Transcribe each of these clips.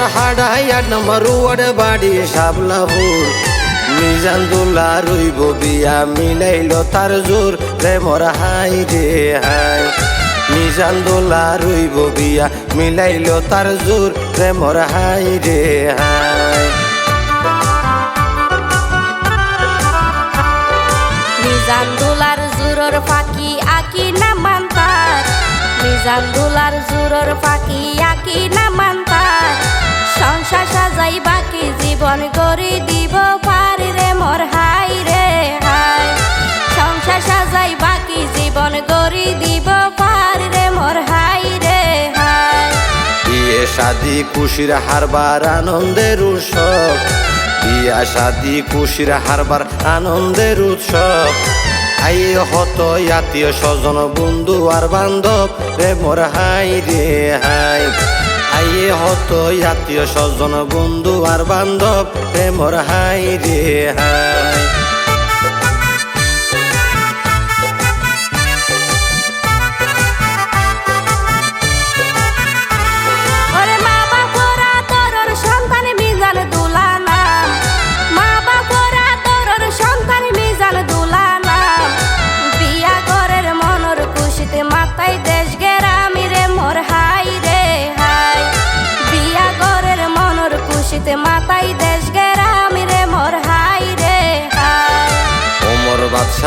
সদর হাডাই আট নম্বর ওয়ার্ড বাড়ি সাবলাপুর মিজান দুলা রইব বিয়া মিলাইল তার জোর রে মোর হাই রে হাই মিজান দোলা রইব বিয়া মিলাইল তার জোর রে মোর হাই রে হাই মিজান জুরর ফাঁকি আকি না মানতার মিজান দুলার জুরর ফাঁকি আকি না সংসার সাজাই বাকি জীবন গড়ি দিব পারি রে মোর হাই রে হাই। সংসার সাজাই বাকি জীবন গড়ি দিব পারি রে মোর হাই রে হাই। বিয়ে, শাদি, খুশির হারবার আনন্দের উৎসব। বিয়া, শাদি, খুশির হারবার আনন্দের উৎসব। আইয়ে হত, আত্মীয় স্বজন, বন্ধু আর বান্ধব রে মোর হাই রে হাই। আইয়ে হত আত্মীয় স্বজন বন্ধু আর বান্ধব প্রেমর মোর হাই রে হাই।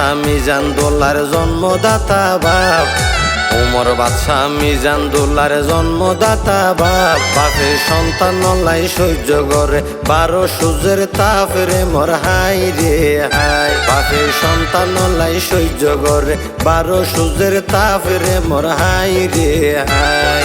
বাদশাহ মিজান দোল্লার জন্মদাতা বাপ। ওমর বাদশাহ মিজান দোল্লার জন্মদাতা বাপ। বাপের সন্তান নলাই সহ্য করে, বারো সূর্যের তাপ মোর হাই রে হাই। বাপের সন্তান নলাই সহ্য করে, বারো সূর্যের তাপ মোর হাই রে হাই।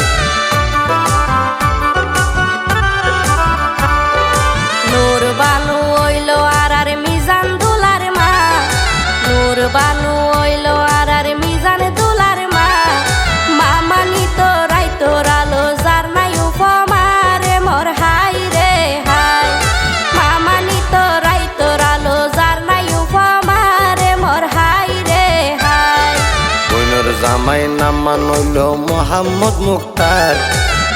নাম মোহাম্মদ মুক্তার।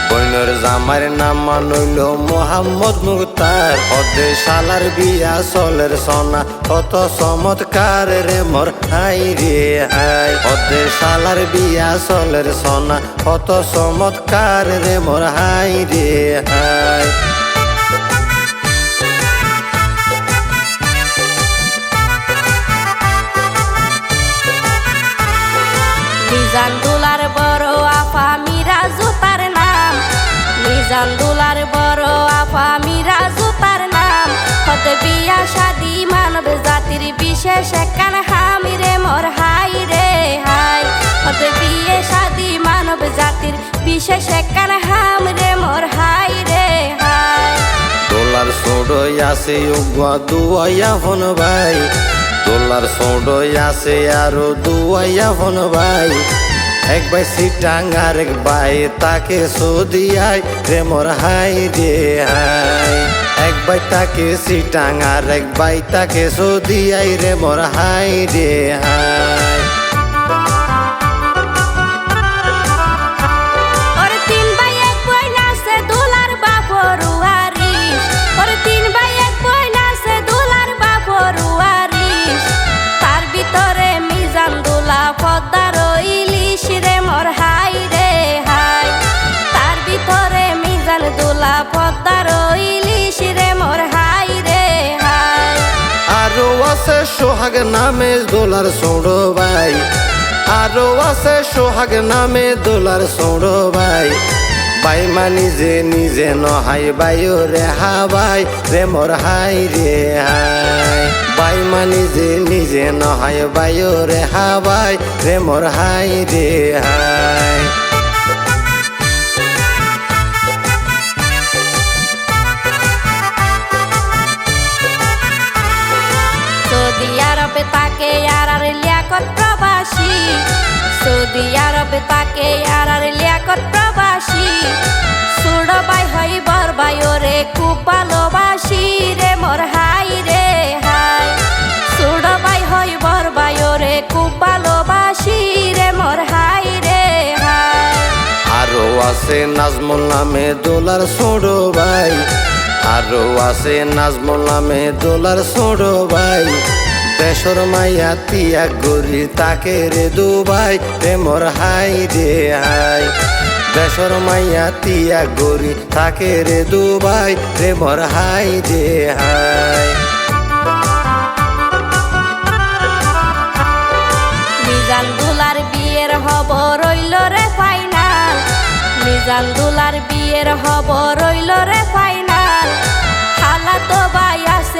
বইনর জামাইর নাম মানইল মোহাম্মদ মুক্তার। পদে শালার বিয়া চলের সনা, কত চমৎকার রে মোর হাই রে হাই। পদে শালার বিয়া চলের সনা, কত চমৎকার রে মোর হাই রে হাই। মিজান দুলার বড় আফা মিরা জুতার নাম। হত বিয়া, শাদি, মানব জাতির বিশেষ কান হামি রে, মোর হাই রে, হাই। হত বিয়ে, শাদি, মানব জাতির বিশেষ কান হাম রে, মোর হাই রে, হাই। ডলার সোডই আছে উগুয়া দুয়াইয়া ফোন ভাই। ডলার সোডই আছে আরও দুয়াইয়া ফোন ভাই। এক বাই সিটাং আর এক বাই তাকে সদিয়াই, রে মোর হাই রে হাই। এক বাই তাকে সিটাং আর এক বাই তাকে সদিয়াই, রে মোর হাই রে হাই। আছে সোহাগ নামে দোলার সোড়ো ভাই। আরও আছে সোহাগ নামে দোলার সোড়ো ভাই। বাই মা নিজে নিজে নহাই বাইও রে হা বাই রে মোর হাই রে হাই। বাই মা নিজে নিজে নহাই বাইও রে হা বাই রে মোর হাই রে হাই। লিয়াকত প্রবাসী। সৌদি আরবে তাকে আর আর লিয়াকত প্রবাসী। সুড় বাই হই বর বাই ওরে খুব ভালোবাসি রে, মোর হাই রে হাই। সুড় বাই হই বর বাই ওরে খুব ভালোবাসি রে, মোর হাই রে হাই। আছে নাজমুল নামে দোলার ছোড়ো ভাই আরও আছে নাজমুল নামে দোলার ছোড়ো ভাই দেশর মাইয়া তিয়া গরি তাকে রে দুবাই প্রেমর হাই রে হাই দেশর মাইয়া তিয়া গরি তাকে রে দুবাই প্রেমর হাই রে হাই রে ফাইনাল মিজান দুলার বিয়ের হব রইল রে ফাইনাল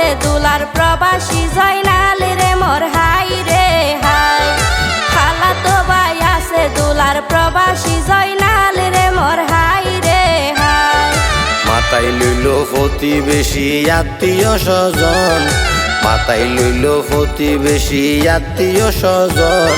আছে দুলার প্রবাসী জয়নাল রে মোর হাই রে হাই। হালা তো বাই আছে দুলার প্রবাসী জয়নাল রে মোর হাই রে হাই। মাতাই লইল প্রতিবেশী আত্মীয় স্বজন। মাতাই লইল প্রতিবেশী আত্মীয় স্বজন।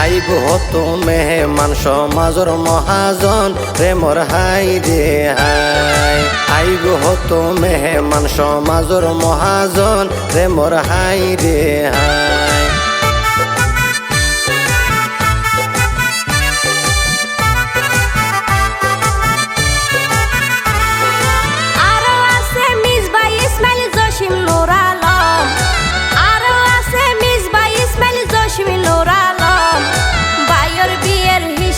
আইব হতো মেহমান সমাজর মহাজন প্রেমর হাই রে হাই। আইব হতো মেহমান সমাজর মহাজন প্রেমর হাই রে হাই।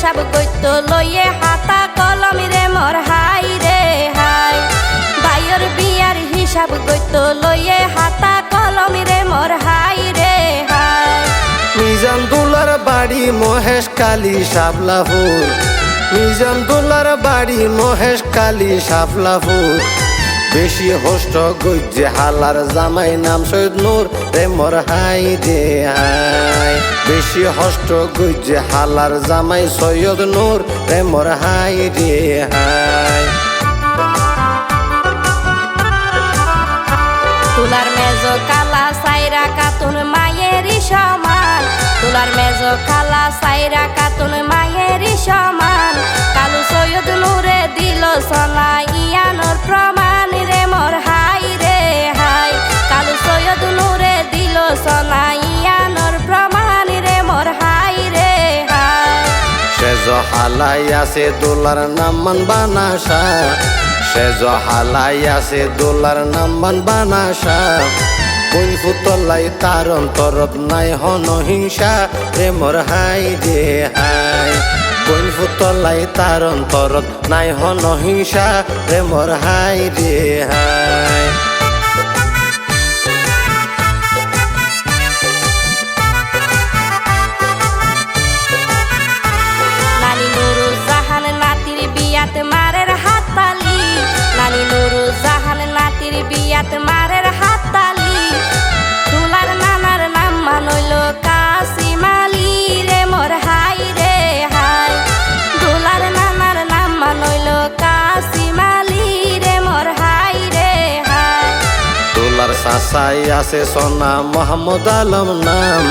হিসাব কইত লইয়ে হাতা কলম রে মোর হাই রে হাই। বাইয়ের বিয়ের হিসাব কইত লইয়ে হাতা কলম রে মোর হাই রে হাই। মিজান দুলার বাড়ি মহেশ কালী শাপলাপুর মিজান দুলার বাড়ি মহেশ কালী শাপলাপুর বেশি হষ্ট গজ্জে হালার জামাই নাম সৈয়দ নূর রে মোর হাই রে হাই। বেশি হষ্ট গজ্জে হালার জামাই সৈয়দ নূর রে মোর হাই রে হাই। তুলার মেজো কালা সাইরা কাতুন মায়েরই সমান। তুলার মেজো কালা সাইরা কাতুন মায়েরই সমান। হালাই আছে দোলার নাম মান বানাসা। সেজ হালাই আছে দোলার নাম মান বানাসা। কোন ফুতলাই তার অন্তরত নাই হন হিংসা, প্রেমর হাই রে হাই। কোন ফুতলাই তার অন্তরত নাই হন হিংসা, প্রেমর হাই রে হাই। সাসাই আছে সোনা মোহাম্মদ আলম নাম।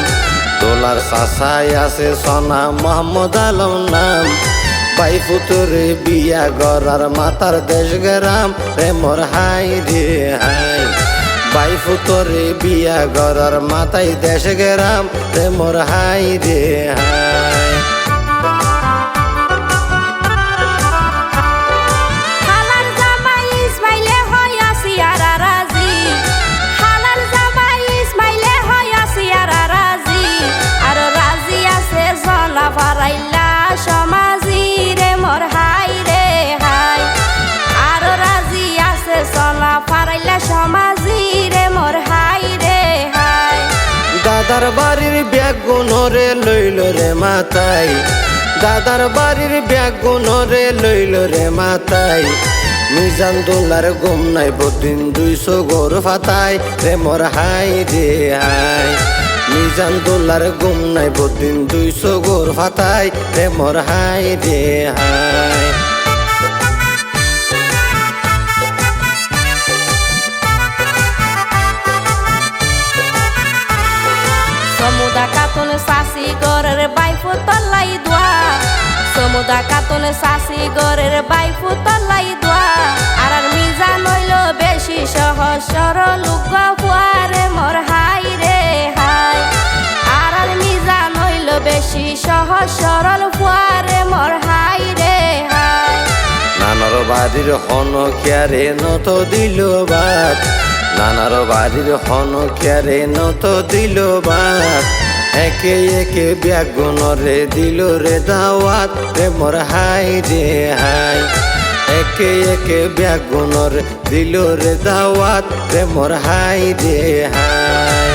দোলার সাসাই আছে সোনা মোহাম্মদ আলম নাম। বাই ফুতুরে বিয়া গরার মাতার দেশ গেরাম। প্রেমর হাই রে হাই। বাই ফুতুরে বিয়া গরার মাতাই দেশ গেরাম। প্রেমর হাই রে হাই। মাতাই দাদার বাড়ির ব্যাগ গুণরে লইল রে মাতাই মিজান দোলার গুম নাই বদিন দুইশো গোর ফাতাই রে মোর হাই রে হাই। মিজান দোলার গুম নাই বদিন দুইশো গোর ফাতাই রে মোর হাই রে হাই। তলাই দোয়া। সমুদা কাতুন সাসি গরের বাইফু তলাই দোয়া। আর আর মিজা নইল বেশি সহজ, সরল ফুয়ারে মোর হাই রে হাই। আর আর মিজা নইল বেশি সহজ, সরল, ফুয়ারে মোর হাই রে হাই। বাড়ির হন কেয়ারে নত দিল বাত। নানার বাড়ির হন কেয়ারে নত দিল বাত। একে একে ব্যাগুনরে দিল রে দাওয়াত রে মোর হাই রে হাই। একে একে ব্যাগুনরে দিল রে দাওয়াত রে মোর হাই রে হাই।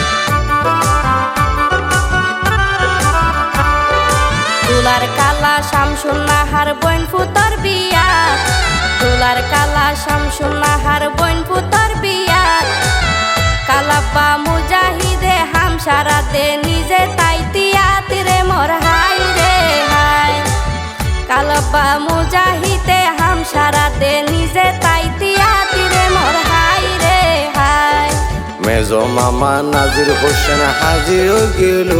দুলার কালা শামসুন নাহার বইন ফুতর বিয়া। দুলার কালা শামসুন নাহার বইন ফুতর বিয়া। কালাব্বা মুজাহিদে দে নিজে তাইতিয়া তীরে মোর হাই রে হাই। কালাব্বা মুজাহিদে হামসারা দে নিজে তাইতিয়া তীরে মোর হাই রে হাই। মেজো মামা নাজির হোসেন হাজির গেল।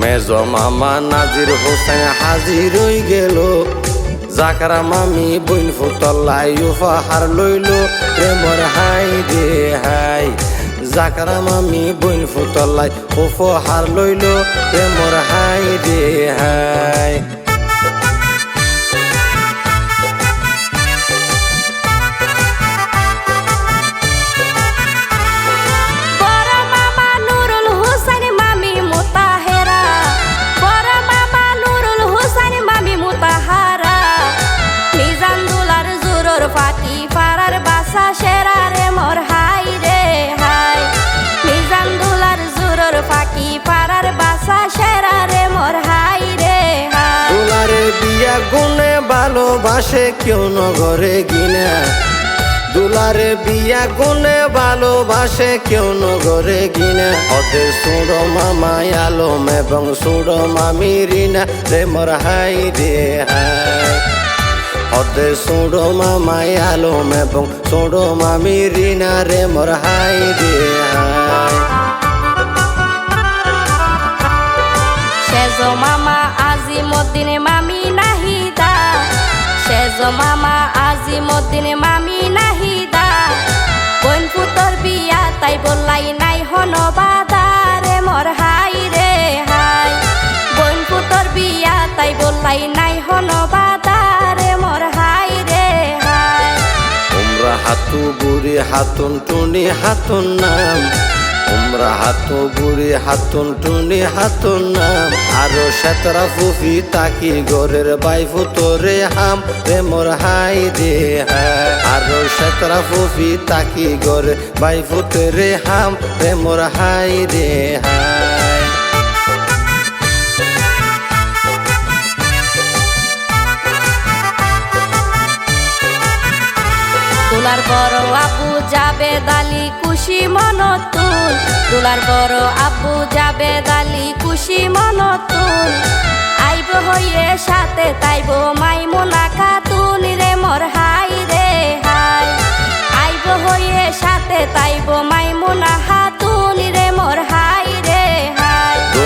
মেজো মামা নাজির হোসেন হাজির গেল। জাকরা মামি বইন ফুতল্লাই উপহার লইল। প্রেমর হাই রে হাই। জাকরা মামি বইন ফুতলাই উপহার লইল প্রেমর হাই রে হাই ভালোবাসে কেউ নগরে গিনা। দুলারে বিয়া গুনে ভালোবাসে কেউ নগরে গিনা। ওদের সুড়ো মামা আলম এবং সুড়ো মামি রিনা, রে মোর হাই রে হাই। ওদের সুড়ো মামা আলম এবং সুড়ো মামি রিনা, রে মোর হাই রে মামা আজিমুদ্দিন মামি নাহিদা সেজো মামা আজিমুদ্দিন মামি নাহিদা বোন পুতর বিয়া, তাই বললাই নাই হন বাদারে মোর হাই রে হাই। বোন পুতর বিয়া, তাই বললাই নাই হন বাদারে মোর হাই রে হাই। উমরা হাতু বুড়ি, হাতুন টুনি, হাতুন নাম। উমরা হাত বুড়ি, হাতুন টুনি, হাতুন নাম। আরও সেতরা ফুফি, তাকি গরের বাইফু তোরে হাম। রে মোর হাই হাই আরও সেতরা ফুফি, তাকি গরে বাইফু তোরে হাম। রে মোর হাই রে হাই দুলার বড় আবু যাবে দালি, খুশি মনতুল দুলার বড় আবু যাবে দালি, খুশি মনতুল আইব হইয়ে সাথে, তাইব মাইমুনা খাতুন রে, মোর হাই রে হাই। আইব হইয়ে সাথে, তাইব মাইমুনা হাতুন রে, মোর হাই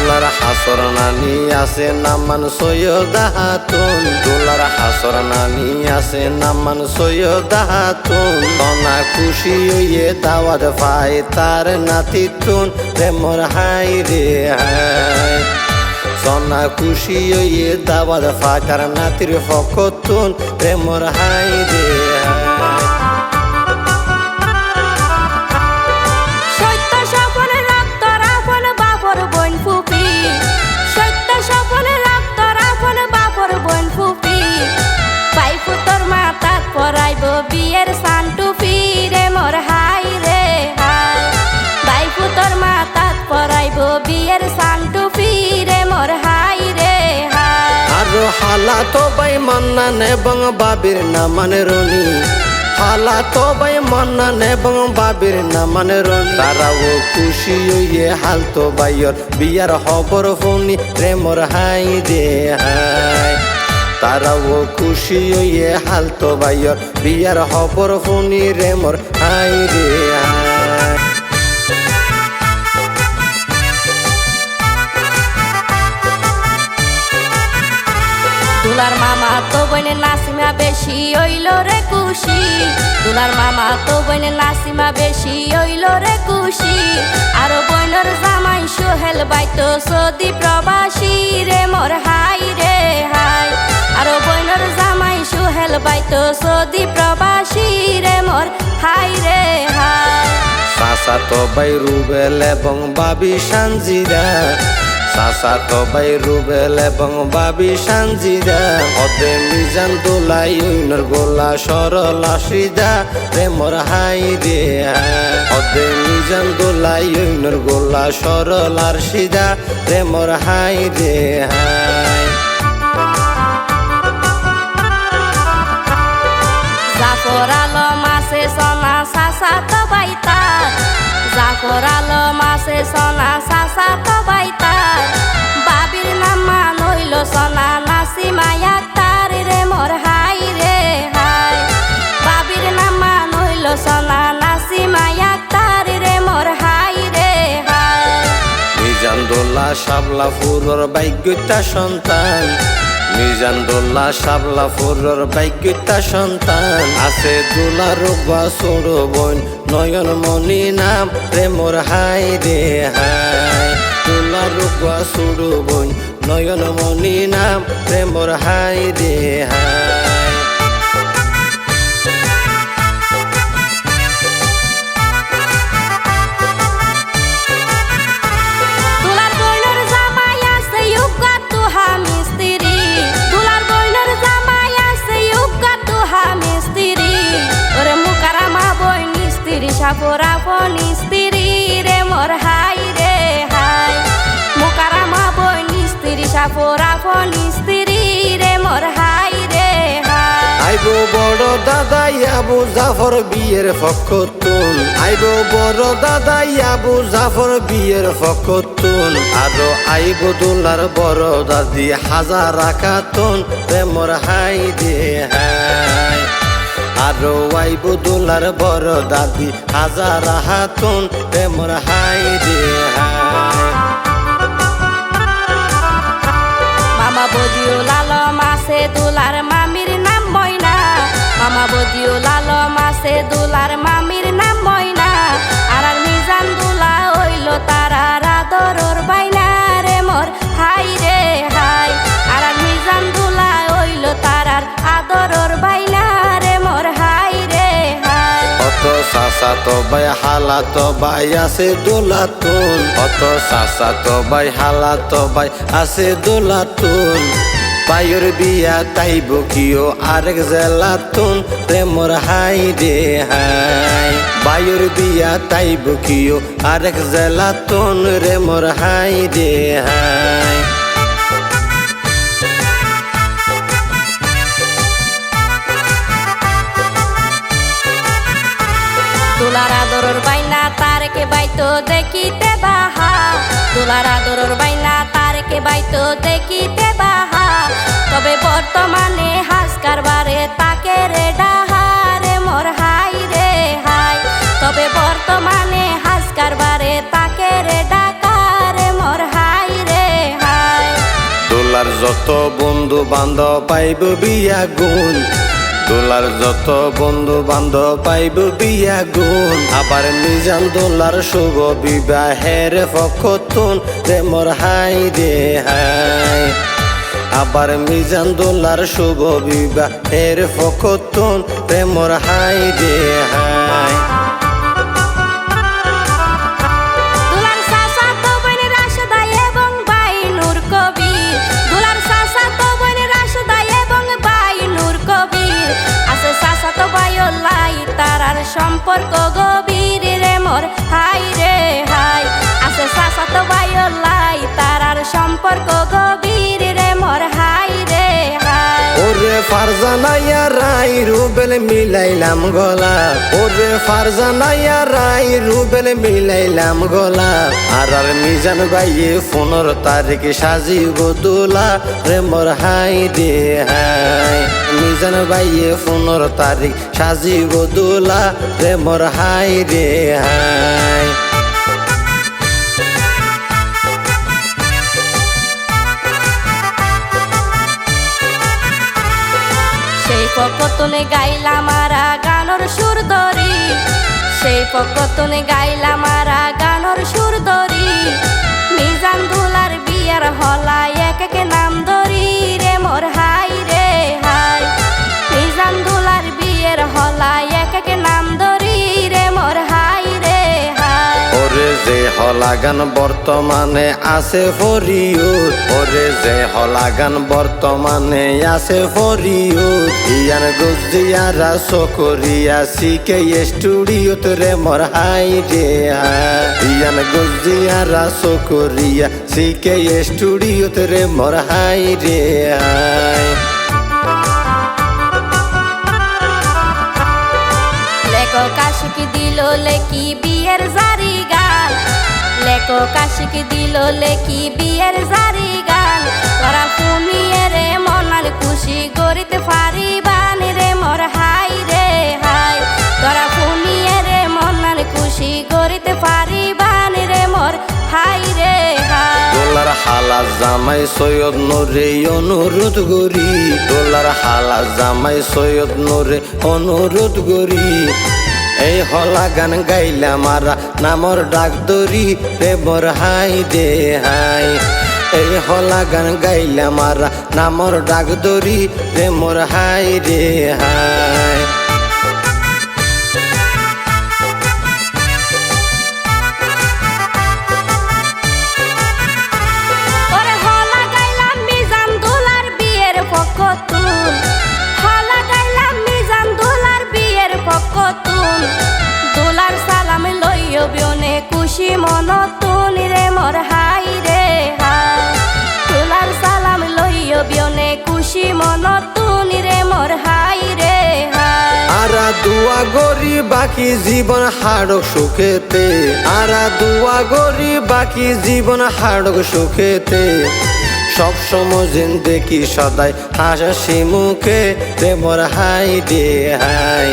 দোলার হাসর নানি আছে, নামান সৈয়দা হাতুন দোলার হাসর নানি আছে, নামান সৈয়দা হাতুন তনা খুশি হইয়ে দাওয়াত পাই তার নাতি তুন প্রেমর হাই রে হাই। সনা খুশি হইয়ে দাওয়াত ফাকার নাতির ফকতুন। প্রেমর হাই রে হালা তো বাই মান্নান এবং বাবির নামান রনি। হালা তো বাই মান্নান এবং বাবির নামান রনি। তারাও খুশি হইয়ে হাল তো বাইর বিয়ার খবর ফোনি প্রেমর হাই রে হাই। তারাও খুশি হইয়ে হাল তো বাইর বিয়ার খবর ফোনি রে মোর হাই রে হাই। মামা তো বইনে নাসিমা বেশি হইল রে খুশি। দুলার মামা তো বইনে নাসিমা বেশি হইল রে খুশি। আর বইনর জামাই সোহেল বাইতো সদি প্রবাসী রে, মোর হাই রে হাই। আর বইনর জামাই সুহেল বাইতো সদি প্রবাসী রে, মোর হাই রে হাই। সাসা তো বাই রুবেল এবং বাবি সানজিরা সাসা তো বাই রুবেল এবং বাবি সানজিরা অদে মিজান দোলাই উইনর গোলা সরলা সিদা। প্রেমর হাই রে। অদে মিজান দোলাই উইনর গোলা সরলার সিদা। প্রেমর হাই রে হাই জাফর আলম জাফর মাসে সোনা সাসা তো বাইতার। বাবির নামা নইল সোনা নাসি মায়া তার রে মোর হাই দোল্লা ফুরর বাইজ্ঞতা সন্তান। মিজান দোল্লা শাবলা ফুরর বাইজ্ঞতা সন্তান। আছে দোলা রোগা সোড় বোন, নয়ন মনি নাম প্রেমর হাই রে হাই। দোলা রোগা সোড় বোন, নয়ন মনি নাম প্রেমর হাই রে হাই। মিস্ত্রি সাপরা ফনিস্ত্রি রে মোর হাই রে হাই মুকারামা বই মিস্ত্রি সাপরা ফনিস্ত্রি রে মোর হাই রে হাই আইবো বড় দাদা আবু জাফর বিয়ের ফকতুন আইবো বড় দাদা আবু জাফর বিয়ের ফকতুন আরও আইবো দোলার বড় দাদি হাজার রাখাতুন প্রেমর হাই দে হাই। আরও আইবো দোলার বড় দাদি, হাজার হাতুন প্রেমর হাই হাই। মামা বদিও লালম আছে দুলার মামির নাম ময়না মামা বদিও লালম আছে দুলার মামির নাম ময়না আর আর মিজান দুলা হইল তারা রাদরর বাইনা রে মোর হাই রে হাই। আর আর মিজান দুলা হইল তারার আদরর বাইনা। সাসা তো বাই হালা তো বাই আছে দোলাতুন অত সাসা তো বাই হালা তো বাই আছে দোলাতুন বায়ুর বিয়া তাইব কিও আরেক জেলাতুন প্রেমর হাই রে হাই। বায়ুর বিয়া তাইব কিও আরেক জেলাতুন রে মোর হাই রে হাই। আদরর বাইনা তারকে বাইতো দেখিতে বাহা। দুলার আদরর বাইনা তারকে বাইতো দেখিতে বাহা। তবে বর্তমানে হাস কারবারে তাকে রে ডাহারে মোর হাই রে হাই। তবে বর্তমানে হাস কারবারে তাকে রে ডাকারে মোর হাই রে হাই। দোলার যত বন্ধু বান্ধব পাইব বিয়া গুণ দোলার যত বন্ধু বান্ধব পাইব বিয়া গুণ। আবার নিজাম দোলার শুভ বিবাহের ফকতুন মোর হাই রে হাই। আবার মিজান দোলার শুভ বিবাহের ফকতুন মোর হাই রে হাই। সম্পর্ক গভীর রে মোর। হাই রে হাই আছে সাসা তো বায়লাই তারার সম্পর্ক গভীর ফারজানাইয়া রাই রুবেল মিলাইলাম গলা। ওরে ফারজানাইয়া রাই রুবেল মিলাইলাম গলা। আর আর মিজান বাইয়ে ফোনর তারিখ সাজিব দোলা। রে হাই রে হাই। মিজান বাইয়ে ফোনর তারিখ সাজিব দোলা। রে হাই রে হাই। পকতনে গাইলা মারা গানর সুর ধরি। সেই পকতনে গাইলা মারা গানর সুর ধরি। মিজান দুলার বিয়ার হলা এক এক নাম হলাগান বর্তমানে আছে ফরিউদ ওরে যে হলাগান বর্তমানে আছে ফরিউদ ইয়ান গুজিয়ারা সকরিয়া সিকে স্টুডিওত রে মোর হাই রে ইয়ান গুজিয়ারা সকরিয়া সিকে স্টুডিওত রে মোর হাই রে কাশিক দিল লেকি বিয়ের জারি গান। তোরা শুনিয়ে রে মনার খুশি গরিতে ফারিবান রে, মোর হাই রে হাই। তোরা শুনিয়ে রে মনার খুশি গরিতে ফারিবান রে, মোর হাই রে দোলার হালা জামাই সৈয়দ নোরে অনুরোধ গরি দোলার হালা জামাই সৈয়দ নোরে অনুরোধ গরি এই হলা গান গাইলা মারা, নামর ডাক দরি দেবর হাই দে হাই। এই হলা গান গাইলা মারা, নামর ডাক দরি রে হাই রে হাই। গরি বাকি জীবন হাড়ক সুখেতে। আরা দুয়া গরি বাকি জীবন হাড়ক সুখেতে। সব সময় যেন দেখি সদাই হাসি মুখে রে মোর হাই রে হাই।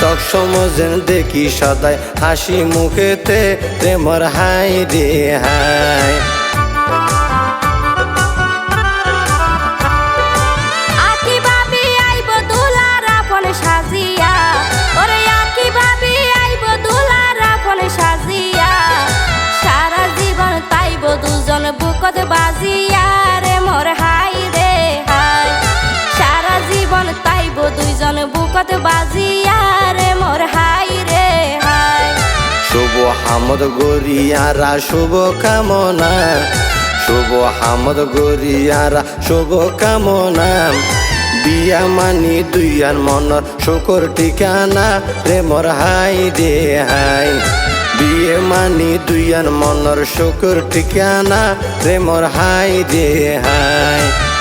সব সময় যেন দেখি সদাই হাসি মুখেতে রে মোর হাই রে হাই। হামদ গরিয়ারা, শুভ কামনা। শুভ হামদ গরিয়ারা, শুভ কামনা। বিয়া মানি দুইয়ার মনর শুকর ঠিকানা। প্রেমর হাই রে হাই। বিয়ে মানি দুইয়ার মনর শুকর ঠিকানা। প্রেমর হাই রে হাই।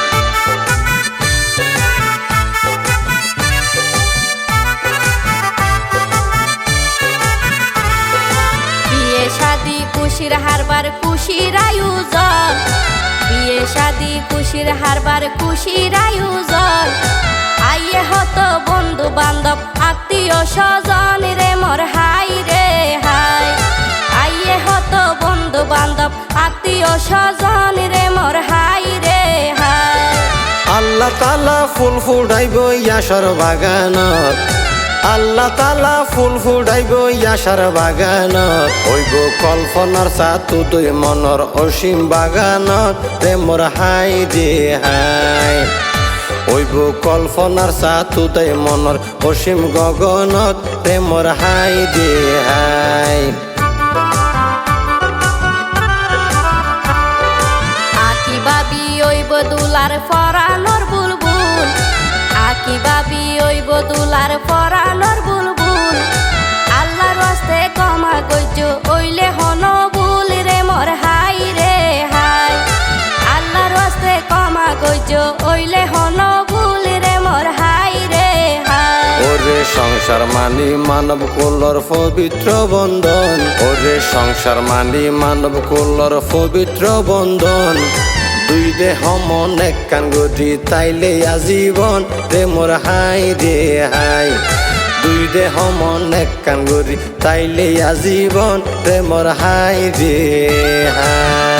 খুশির হারবার, খুশির আয়োজন। বিয়ে, শাদি, খুশির হারবার, খুশির আয়োজন। আইয়ে হতো বন্ধু বান্ধব আত্মীয় স্বজন রে মোর হাই রে হাই। আইয়ে হতো বন্ধু বান্ধব আত্মীয় স্বজন রে মোর হাই রে হাই। আল্লাহ তালা ফুল ফুটাইব ইয়াসর বাগানত আল্লাহ তালা ফুল ফুটাইব ইয়াসার বাগানত। ওইব কল্পনার সাতু দুই মনৰ অসীম বাগানত। প্ৰেমৰ হাই দে হাই। ওইব কল্পনার সাতু দুই মনৰ অসীম গগনত। প্ৰেমৰ হাই দে হাই। ফরানোর বুলবুল। আকি বাবি ওইব দুলার ফরানোর বুলবুল। আল্লাহর হস্তে কমা গজ্য ওইলে হন বুল রে মোর হাই রে হাই। আল্লাহর হস্তে কমা গজ্য ওইলে হন বুল রে মোর হাই রে হাই। ওরে সংসার মানি মানব কুলর পবিত্র বন্ধন। ওরে সংসার মানি মানব কুলর পবিত্র বন্ধন। দুই দেহ মন এক কান গতি তাইলে আজীবন রে মোর হাই রে হাই। দুই দেহ মন এক কান গতি তাইলে আজীবন রে মোর হাই রে হাই।